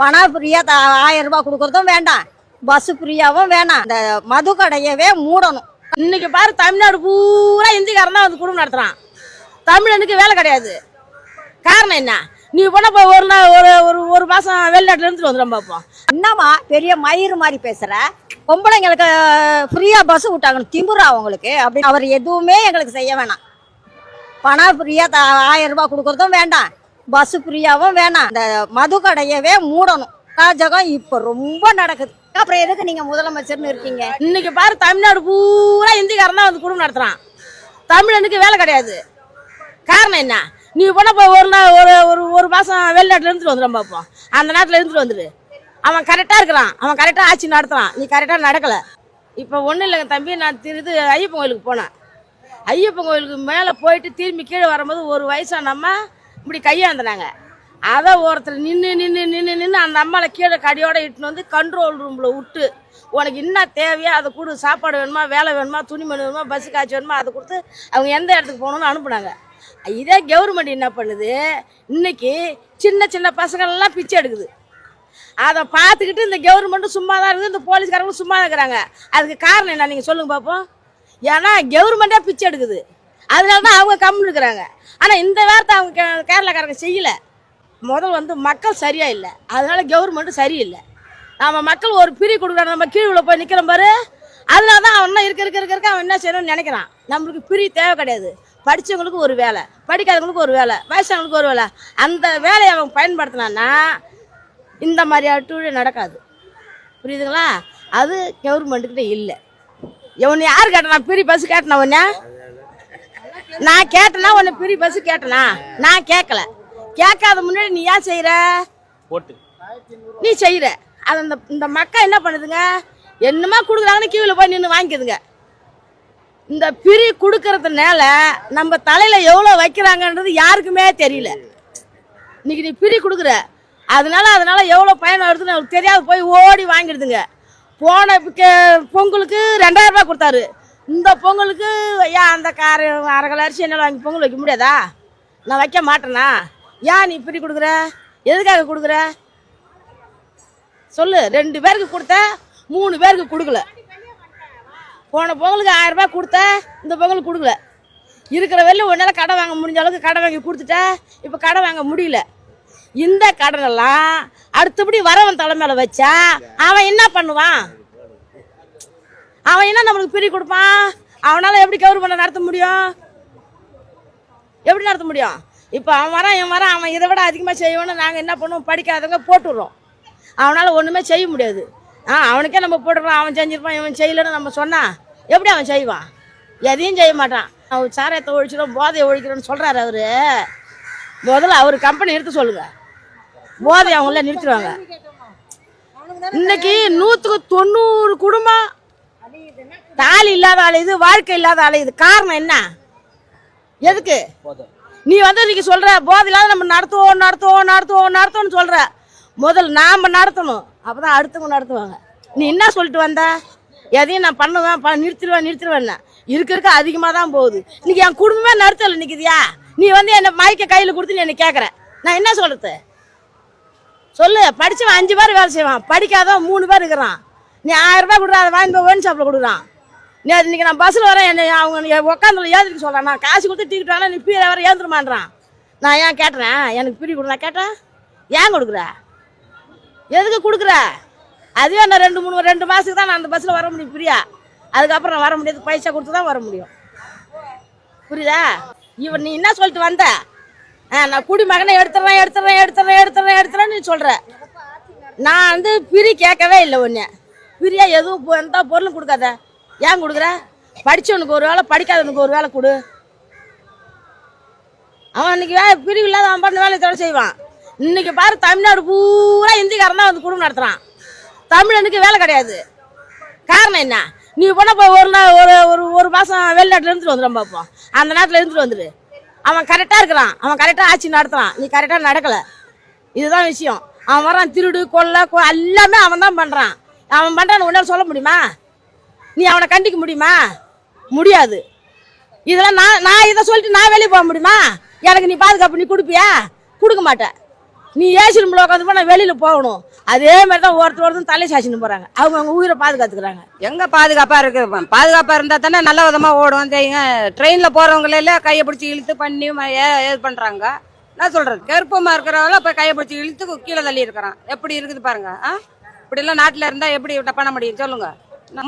பணம் ஃப்ரீயாக த ஆயிரம் ரூபாய் கொடுக்குறதும் வேண்டாம். பஸ்ஸு ஃப்ரீயாகவும் வேணாம். இந்த மது கடையவே மூடணும். இன்னைக்கு பாரு தமிழ்நாடு பூரா இந்திக்காரன் தான் வந்து குடும்பம் நடத்துகிறான் தமிழனுக்கு வேலை கிடையாது. காரணம் என்ன? நீ போனா இப்போ ஒரு நாள் ஒரு ஒரு ஒரு மாதம் வெளிநாட்டுல இருந்துட்டு வந்துடும் பார்ப்போம் என்னம்மா பெரிய மயிறு மாதிரி பேசுகிற பொம்பளைங்களுக்கு ஃப்ரீயாக பஸ் விட்டாங்க திமுறா அவங்களுக்கு? அப்படி அவர் எதுவுமே எங்களுக்கு செய்ய வேணாம். பணம் ஃப்ரீயாக த ஆயிரம் ரூபாய் கொடுக்குறதும் வேண்டாம். பஸ் ஃப்ரீயாகவும் வேணாம். இந்த மது கடையவே மூடணும். ராஜகம் இப்போ ரொம்ப நடக்குது. அப்புறம் எதுக்கு நீங்கள் முதலமைச்சர்னு இருக்கீங்க? இன்னைக்கு பாரு தமிழ்நாடு பூரா இந்திக்காரன் தான் வந்து குடும்பம் நடத்துறான். தமிழனுக்கு வேலை கிடையாது. காரணம் என்ன? நீ போனா இப்போ ஒரு நாள் ஒரு ஒரு ஒரு மாசம் வெளிநாட்டுல இருந்துட்டு வந்துடும் பார்ப்போம் அந்த நாட்டுல இருந்துட்டு வந்துரு. அவன் கரெக்டா இருக்கிறான். அவன் கரெக்டா ஆட்சி நடத்துறான். நீ கரெக்டா நடக்கல. இப்போ ஒன்றும் இல்லைங்க தம்பி நான் திரு ஐயப்பன் கோயிலுக்கு போனேன். ஐயப்பன் கோயிலுக்கு மேலே போயிட்டு திரும்பி கீழே வரும்போது ஒரு வயசான அம்மா இப்படி கையாந்துனாங்க. அதை ஒருத்தர் நின்று நின்று நின்று நின்று அந்த அம்மாவை கீழே கடியோடு இட்டுன்னு வந்து கண்ட்ரோல் ரூமில் விட்டு உனக்கு என்ன தேவையோ அதை கொடு. சாப்பாடு வேணுமா வேலை வேணுமா துணிமணி வேணுமா பஸ்ஸு காய்ச்சி வேணுமா அதை கொடுத்து அவங்க எந்த இடத்துக்கு போகணும்னு அனுப்புனாங்க. இதே கவர்மெண்ட் என்ன பண்ணுது? இன்னைக்கு சின்ன சின்ன பசங்களெல்லாம் பிச்சை எடுக்குது. அதை பார்த்துக்கிட்டு இந்த கவர்மெண்ட்டும் சும்மா தான் இருக்குது இந்த போலீஸ்காரங்களும் சும்மா தான் இருக்கிறாங்க. அதுக்கு காரணம் என்ன? நீங்கள் சொல்லுங்கள் பார்ப்போம் ஏன்னா கவர்மெண்ட்டே பிச்சை எடுக்குது. அதனால தான் அவங்க கம்முன்னு இருக்கிறாங்க. ஆனால் இந்த வாரத்தை அவங்க கே- கேரளாக்காரங்க செய்யலை. முதல் வந்து மக்கள் சரியாக இல்லை. அதனால கவர்மெண்ட்டும் சரியில்லை. நம்ம மக்கள் ஒரு பிரி கொடுக்குறாங்க. நம்ம கீழே போய் நிற்கிற பாரு. அதனால தான் அவன் என்ன இருக்க இருக்க இருக்க இருக்க அவன் என்ன செய்யணும்னு நினைக்கிறான். நம்மளுக்கு பிரி தேவை கிடையாது. படித்தவங்களுக்கு ஒரு வேலை படிக்காதவங்களுக்கு ஒரு வேலை வயசானவங்களுக்கு ஒரு வேலை. அந்த வேலையை அவன் பயன்படுத்தினான்னா இந்த மாதிரி அட்டூழியம் நடக்காது. புரியுதுங்களா? அது கவர்மெண்ட்டுக்கிட்ட இல்லை. இவன் யார் கேட்டான் பிரி பஸ் கேட்டனா நான் கேட்டனா உன்னை பிரி பஸ் கேட்டனா? நான் கேட்கல கேட்காத முன்னாடி நீ ஏன் செய்யற போட்டு. நீ செய்யற அது அந்த இந்த மக்கள் என்ன பண்ணுதுங்க? என்னமா கொடுக்குறாங்கன்னு கியூவில் போய் நின்று வாங்கிக்குதுங்க. இந்த பிரி கொடுக்கறதுனால நம்ம தலையில எவ்வளோ வைக்கிறாங்கன்றது யாருக்குமே தெரியல. இன்னைக்கு நீ பிரி கொடுக்குற. அதனால அதனால எவ்வளோ பயன் வருதுன்னு அவருக்கு தெரியாது. போய் ஓடி வாங்கிடுதுங்க. போன பொங்கலுக்கு ரெண்டாயிரம் ரூபாய் கொடுத்தாரு. இந்த பொங்கலுக்கு ஐயா அந்த கார அரை கிலோ அரிசி என்னால் வாங்கி பொங்கல் வைக்க முடியாதா? நான் வைக்க மாட்டேனா? ஏன் நீ இப்படி கொடுக்குற? எதுக்காக கொடுக்குற? சொல்லு ரெண்டு பேருக்கு கொடுத்த மூணு பேருக்கு கொடுக்கல. போன பொங்கலுக்கு ஆயிரம் ரூபாய் கொடுத்த இந்த பொங்கலுக்கு கொடுக்கல. இருக்கிற வெளில உன்னால கடை வாங்க முடிஞ்ச அளவுக்கு கடை வாங்கி கொடுத்துட்ட இப்போ கடை வாங்க முடியல. இந்த கடனெல்லாம் அடுத்தபடி வரவன் தலைமையில் வச்சா அவன் என்ன பண்ணுவான்? அவன் என்ன நம்மளுக்கு பிரி கொடுப்பான்? அவனால எப்படி கவர்மெண்ட் நடத்த முடியும்? எப்படி நடத்த முடியும்? இப்போ அவன் வரான் இவன் வரான் அவன் இதை விட அதிகமாக செய்யணும்னு நாங்கள் என்ன பண்ணுவோம்? படிக்காதவங்க போட்டுடுறோம். அவனால் ஒன்றுமே செய்ய முடியாது. ஆ அவனுக்கே நம்ம போட்டுடுறோம் அவன் செஞ்சிருப்பான் இவன் செய்யலைன்னு நம்ம சொன்னா எப்படி அவன் செய்வான்? எதையும் செய்ய மாட்டான். அவன் சாராயத்தை ஒழிச்சிடும் போதையை ஒழிக்கிறோன்னு சொல்கிறாரு அவரு. முதல்ல அவர் கம்பெனி நிறுத்த சொல்லுங்க. போதை அவங்கள நிறுத்திடுவாங்க. இன்னைக்கு நூற்றுக்கு தொண்ணூறு குடும்பம் தாலி இல்லாத அலையுது வாழ்க்கை இல்லாத அலையுது காரணம் என்ன? எதுக்கு? நீ வந்து இன்னைக்கு சொல்ற போதையில்லாத நம்ம நடத்துவோம் நடத்துவோம் நடத்துவோம் நடத்துவோம்னு சொல்ற. முதல்ல நாம நடத்தணும். அப்பதான் அடுத்தவங்க நடத்துவாங்க. நீ என்ன சொல்லிட்டு வந்த? எதையும் நான் பண்ணுவேன் ப- நிறுத்திடுவேன் நிறுத்திடுவேன் இருக்க இருக்க அதிகமாக தான் போகுது. இன்னைக்கு என் குடும்பமே நடத்தல நிற்குதியா நீ வந்து என்னை மைக்க கையில் கொடுத்து நீ என்னை கேட்குற நான் என்ன சொல்றது? சொல்லு படிச்சவன் அஞ்சு பேர் வேலை செய்வான். படிக்காதவன் மூணு பேர் இருக்கிறான். நீ ஆயிரம் ரூபாய் கொடுக்குற அதை வாங்கி போய் ஒயின் ஷாப்பில் கொடுக்குறான் நீ இன்னைக்கு நான் பஸ்ஸில் வரேன் என்னை அவங்க உட்காந்து ஏந்திரிக்க சொல்கிறேன் நான் காசு கொடுத்து டிக்கெட் வாங்கினா நீ பீரை வர ஏந்திரமான்றான். நான் ஏன் கேட்டேன் எனக்கு பிரி கொடு நான் கேட்டேன் ஏன் கொடுக்குற? எதுக்கு கொடுக்குற? அதுவே நான் ரெண்டு மூணு ரெண்டு மாதத்துக்கு தான் நான் அந்த பஸ்ஸில் வர முடியும் ஃப்ரீயா அதுக்கப்புறம் நான் வர முடியாது பைசா கொடுத்து தான் வர முடியும். புரியுதா? இவன் நீ என்ன சொல்லிட்டு வந்த? ஆ நான் குடிமகனை எடுத்துறேன் எடுத்துறேன் எடுத்துறேன் எடுத்துறேன் எடுத்துறேன்னு நீ சொல்கிற நான் வந்து பிரி கேட்கவே இல்லை ஒன்று பிரியா எதுவும் பொ- எந்த பொருளும் கொடுக்காத. ஏன் கொடுக்குற? படித்தவனுக்கு ஒரு வேலை படிக்காதவனுக்கு ஒரு வேலை கொடு. அவன் இன்னைக்கு வேலை பிரிவு இல்லாத அவன் பண்ண வேலையை தவிர செய்வான். இன்னைக்கு பாரு தமிழ்நாடு பூரா இந்திக்காரன் தான் வந்து குடும்பம் நடத்துகிறான் தமிழனுக்கு வேலை கிடையாது. காரணம் என்ன? நீ போனால் இப்போ ஒரு நாள் ஒரு ஒரு ஒரு மாதம் வெளிநாட்டில் இருந்துட்டு வந்துடும் பார்ப்போம் அந்த நாட்டில் இருந்துட்டு வந்துடு அவன் கரெக்டாக இருக்கிறான். அவன் கரெக்டாக ஆட்சி நடத்துறான். நீ கரெக்டாக நடக்கலை. இதுதான் விஷயம். அவன் வரான் திருடு கொள்ளை எல்லாமே அவன் தான் பண்ணுறான் அவன் பண்ணுறான்னு உன்னால் சொல்ல முடியுமா? நீ அவனை கண்டிக்க முடியுமா? முடியாது. இதெல்லாம் நான் நான் இதை சொல்லிட்டு நான் வெளியே போக முடியுமா? எனக்கு நீ பாதுகாப்பு நீ கொடுப்பியா? கொடுக்க மாட்டேன். நீ ஏசி ரூம்ல உட்காந்து போனால் வெளியில் போகணும். அதே மாதிரி தான் ஒருத்தர் ஒருத்தர் தலை சாச்சின்னு போகிறாங்க அவங்க அவங்க உயிரை பாதுகாத்துக்கிறாங்க. எங்கே பாதுகாப்பாக இருக்கு? பாதுகாப்பாக இருந்தால் தானே நல்ல விதமாக ஓடும். தெரியுங்க ட்ரெயினில் போறவங்கள கையை பிடிச்சி இழுத்து பண்ணி ஏ- இது பண்ணுறாங்க என்ன சொல்கிறது கருப்பமா இருக்கிறவங்கள இப்போ கையை பிடிச்சி இழுத்து கீழே தள்ளி இருக்கிறான். எப்படி இருக்குது பாருங்க ஆ? இப்படிலாம் நாட்டில் இருந்தால் எப்படி பண்ண முடியும்? சொல்லுங்கள்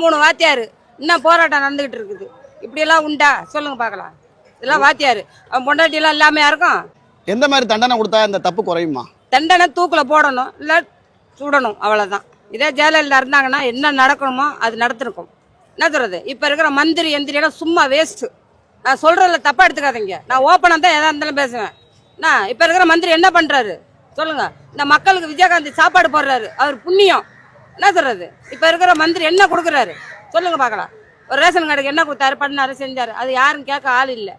மூணு வாத்தியாரு. இன்னும் போராட்டம் நடந்துகிட்டு இருக்குது? இப்படி எல்லாம் உண்டா? சொல்லுங்க பார்க்கலாம். இதெல்லாம் வாத்தியாரு. அவன் பொண்டாட்டி எல்லாம் இல்லாமையா இருக்கும் எந்த மாதிரி தண்டனை கொடுத்தா இந்த தப்பு குறையுமா? தண்டனை தூக்கில் போடணும் இல்லை சுடணும் அவ்வளோதான் இதே ஜெயலலிதா இருந்தாங்கன்னா என்ன நடக்கணுமோ அது நடத்திருக்கும் என்ன சொல்றது? இப்போ இருக்கிற மந்திரி எந்திரியெல்லாம் சும்மா வேஸ்ட்டு நான் சொல்கிறதில்ல தப்பாக எடுத்துக்காதீங்க. நான் ஓப்பனாக தான் எதாக இருந்தாலும் பேசுவேன். என்ன? இப்போ இருக்கிற மந்திரி என்ன பண்ணுறாரு சொல்லுங்க. இந்த மக்களுக்கு விஜயகாந்த் சாப்பாடு போடுறாரு. அவர் புண்ணியம். என்ன சொல்றது? இப்போ இருக்கிற மந்திரி என்ன கொடுக்குறாரு? சொல்லுங்க பார்க்கலாம். ஒரு ரேஷன் கார்டுக்கு என்ன கொடுத்தாரு? பண்ணாரு செஞ்சாரு. அது யாரும் கேட்க ஆள் இல்லை.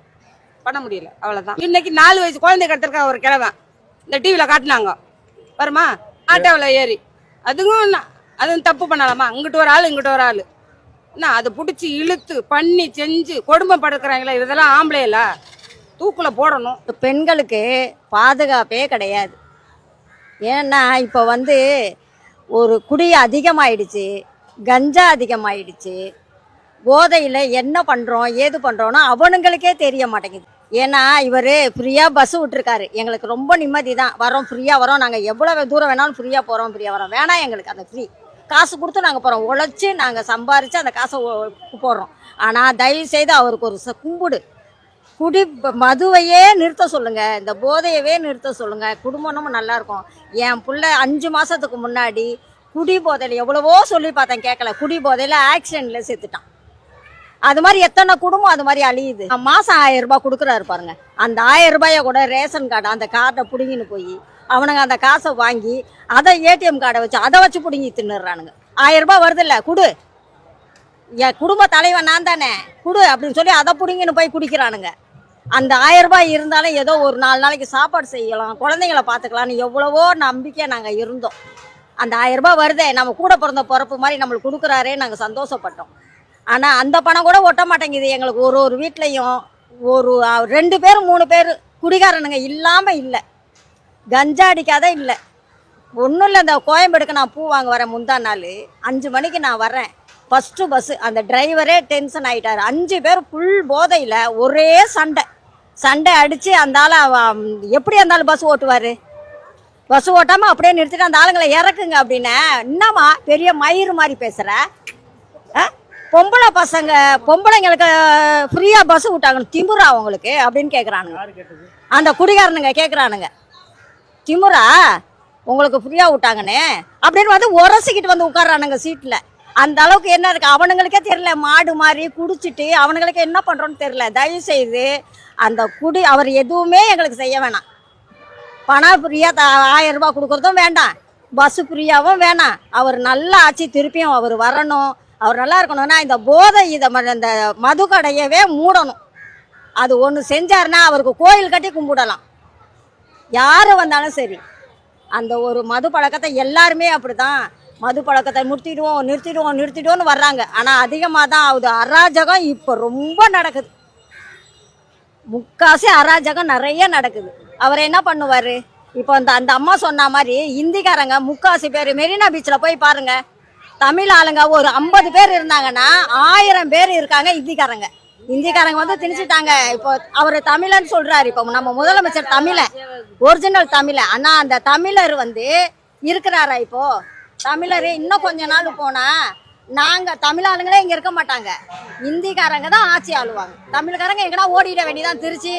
பண்ண முடியல. அவ்வளவுதான். இன்னைக்கு நாலு வயசு குழந்தை கடத்திருக்கா ஒரு கிழவன் இந்த டிவியில் காட்டினாங்க. வருமா? ஆட்டோவில் ஏறி. அதுவும் நா- அதுவும் தப்பு பண்ணலாமா? இங்கிட்டு ஒரு ஆள் இங்கிட்டு ஒரு ஆள். என்ன? அதை பிடிச்சி இழுத்து பண்ணி செஞ்சு கொடுமை படுக்கிறாங்களே இதெல்லாம் ஆம்பளையில தூக்கில் போடணும். பெண்களுக்கு பாதுகாப்பே கிடையாது. ஏன்னா இப்போ வந்து ஒரு குடி அதிகமாயிடுச்சு கஞ்சா அதிகமாயிடுச்சு போதையில் என்ன பண்ணுறோம் ஏது பண்ணுறோன்னா அவனுங்களுக்கே தெரிய மாட்டேங்குது. ஏன்னா இவர் ஃப்ரீயாக பஸ் விட்டுருக்காரு. எங்களுக்கு ரொம்ப நிம்மதி தான் வரோம் ஃப்ரீயாக வரோம் நாங்கள் எவ்வளோ தூரம் வேணாலும் ஃப்ரீயாக போகிறோம் ஃப்ரீயாக வரோம் வேணாம் எங்களுக்கு அந்த ஃப்ரீ காசு கொடுத்து நாங்கள் போகிறோம் உழைச்சி நாங்கள் சம்பாரித்து அந்த காசை போடுறோம். ஆனால் தயவு செய்து அவருக்கு ஒரு ச- கும்பிடு. குடி மதுவையே நிறுத்த சொல்லுங்க. இந்த போதையவே நிறுத்த சொல்லுங்க. குடும்பம் நம்ம நல்லா இருக்கும். என் பிள்ளை அஞ்சு மாசத்துக்கு முன்னாடி குடி போதையில் எவ்வளவோ சொல்லி பார்த்தேன் கேட்கல குடி போதையில் ஆக்சிடென்ட்ல செத்துட்டான். அது மாதிரி எத்தனை குடும்பம் அது மாதிரி அழியுது. மாசம் ஆயிரம் ரூபாய் கொடுக்குறாரு பாருங்க. அந்த ஆயிரம் ரூபாய கூட ரேஷன் கார்டு அந்த கார்டை பிடுங்கின்னு போய் அவனுங்க அந்த காசை வாங்கி அதை ஏடிஎம் கார்டை வச்சு அதை வச்சு பிடுங்கி தின்னுறானுங்க ஆயிரம் ரூபாய் வருதுல்ல குடு. என் குடும்ப தலைவன் நான் தானே. குடு அப்படின்னு சொல்லி அதை பிடிங்கன்னு போய் குடிக்கிறானுங்க. அந்த ஆயிரம் ரூபாய் இருந்தாலும் ஏதோ ஒரு நாலு நாளைக்கு சாப்பாடு செய்யலாம் குழந்தைங்கள பார்த்துக்கலாம்னு எவ்வளவோ நம்பிக்கை நாங்கள் இருந்தோம். அந்த ஆயிரம் ரூபாய் வருதே நம்ம கூட பிறந்த பிறப்பு மாதிரி நம்மளுக்கு கொடுக்குறாரே நாங்கள் சந்தோஷப்பட்டோம். ஆனால் அந்த பணம் கூட ஒட்ட மாட்டேங்குது. எங்களுக்கு ஒரு ஒரு வீட்லேயும் ஒரு ரெண்டு பேர் மூணு பேர் குடிகாரனுங்க இல்லாமல் இல்லை. கஞ்சா அடிக்காத இல்லை. ஒன்றும் இல்லை இந்த கோயம்பேடுக்கு நான் பூ வாங்க வரேன் முந்தா நாள். அஞ்சு மணிக்கு நான் வரேன். ஃபஸ்ட்டு பஸ்ஸு அந்த டிரைவரே டென்ஷன் ஆயிட்டாரு. அஞ்சு பேர் ஃபுல் போதையில் ஒரே சண்டை. சண்டை அடித்து அந்த ஆளை எப்படி ஆள் பஸ் ஓட்டுவார்? பஸ் ஓட்டாமல் அப்படியே நிறுத்திட்டு அந்த ஆளுங்களை இறக்குங்க அப்படின்னா என்னம்மா பெரிய மயிறு மாதிரி பேசுகிற பொம்பளை பசங்க பொம்பளைங்களுக்கு ஃப்ரீயாக பஸ் விட்டாங்க திமுறா அவங்களுக்கு அப்படின்னு கேட்குறானுங்க அந்த குடிகாரனுங்க கேட்குறானுங்க திமுறா உங்களுக்கு ஃப்ரீயாக விட்டாங்கன்னு அப்படின்னு வந்து உரசிக்கிட்டு வந்து உட்கார்றானுங்க சீட்டில் அந்த அளவுக்கு என்ன இருக்கு? அவனுங்களுக்கே தெரியல. மாடு மாதிரி குடிச்சிட்டு அவனுங்களுக்கு என்ன பண்ணுறோன்னு தெரியல. தயவு செய்து அந்த குடி அவர் எதுவுமே எங்களுக்கு செய்ய வேணாம். பணம் ஃப்ரீயா த ஆயிரம் ரூபாய் கொடுக்குறதும் வேண்டாம். பஸ்ஸு ஃப்ரீயாகவும் வேணாம். அவர் நல்லா ஆச்சு திருப்பியும் அவர் வரணும். அவர் நல்லா இருக்கணும்னா இந்த போதை இதை இந்த மது கடையவே மூடணும். அது ஒன்று செஞ்சாருன்னா அவருக்கு கோயில் கட்டி கும்பிடலாம். யார் வந்தாலும் சரி. அந்த ஒரு மது பழக்கத்தை எல்லாருமே அப்படிதான் மது பழக்கத்தை நிறுத்திடுவோம் நிறுத்திடுவோம் நிறுத்திடுவோன்னு வர்றாங்க. ஆனால் அதிகமாக தான் ஆகுது. அராஜகம் இப்போ ரொம்ப நடக்குது. முக்காசி அராஜகம் நிறைய நடக்குது. அவர் என்ன பண்ணுவார்? இப்போ அந்த அந்த அம்மா சொன்ன மாதிரி இந்திக்காரங்க முக்காசி பேர் மெரினா பீச்சில் போய் பாருங்கள் தமிழ் ஆளுங்க ஒரு ஐம்பது பேர் இருந்தாங்கன்னா ஆயிரம் பேர் இருக்காங்க இந்திக்காரங்க. இந்திக்காரங்க வந்து திணிச்சிட்டாங்க. இப்போ அவர் தமிழன்னு சொல்றாரு. இப்போ நம்ம முதலமைச்சர் தமிழன் ஒரிஜினல் தமிழன் ஆனால் அந்த தமிழர் வந்து இருக்கிறாரா இப்போ? தமிழர் இன்னும் கொஞ்ச நாள் போனா நாங்க தமிழ் ஆளுங்களே இங்க இருக்க மாட்டாங்க. இந்திக்காரங்க தான் ஆட்சி ஆளுவாங்க. தமிழ்காரங்க எங்கன்னா ஓடிட வேண்டியதான் திருச்சி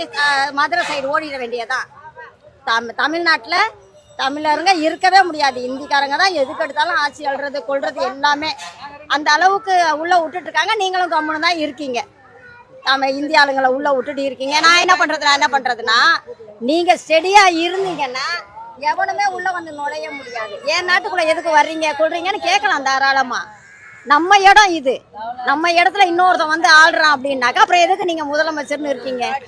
மதுரை சைடு ஓடிட வேண்டியதான் தம் தமிழ்நாட்டில் தமிழருங்க இருக்கவே முடியாது. இந்திக்காரங்க தான் எதுக்கு எடுத்தாலும் ஆட்சி ஆள்றது கொள்றது எல்லாமே. அந்த அளவுக்கு உள்ள விட்டுட்டு இருக்காங்க நீங்களும் கம்முன்னு தான் இருக்கீங்க. நம்ம இந்திய ஆளுங்களை உள்ள விட்டுட்டு இருக்கீங்க. நான் என்ன பண்றது நான் என்ன பண்றதுன்னா நீங்க ஸ்டெடியாக இருந்தீங்கன்னா எவனுமே உள்ள வந்து நுழைய முடியாது. என் நாட்டுக்குள்ள எதுக்கு வர்றீங்க? கொள்றீங்கன்னு கேட்கலாம் தாராளமா. நம்ம இடம் இது. நம்ம இடத்துல இன்னொருத்தன் வந்து ஆள்றான் அப்படின்னாக்கா அப்புறம் எதுக்கு நீங்க முதலமைச்சர்னு இருக்கீங்க?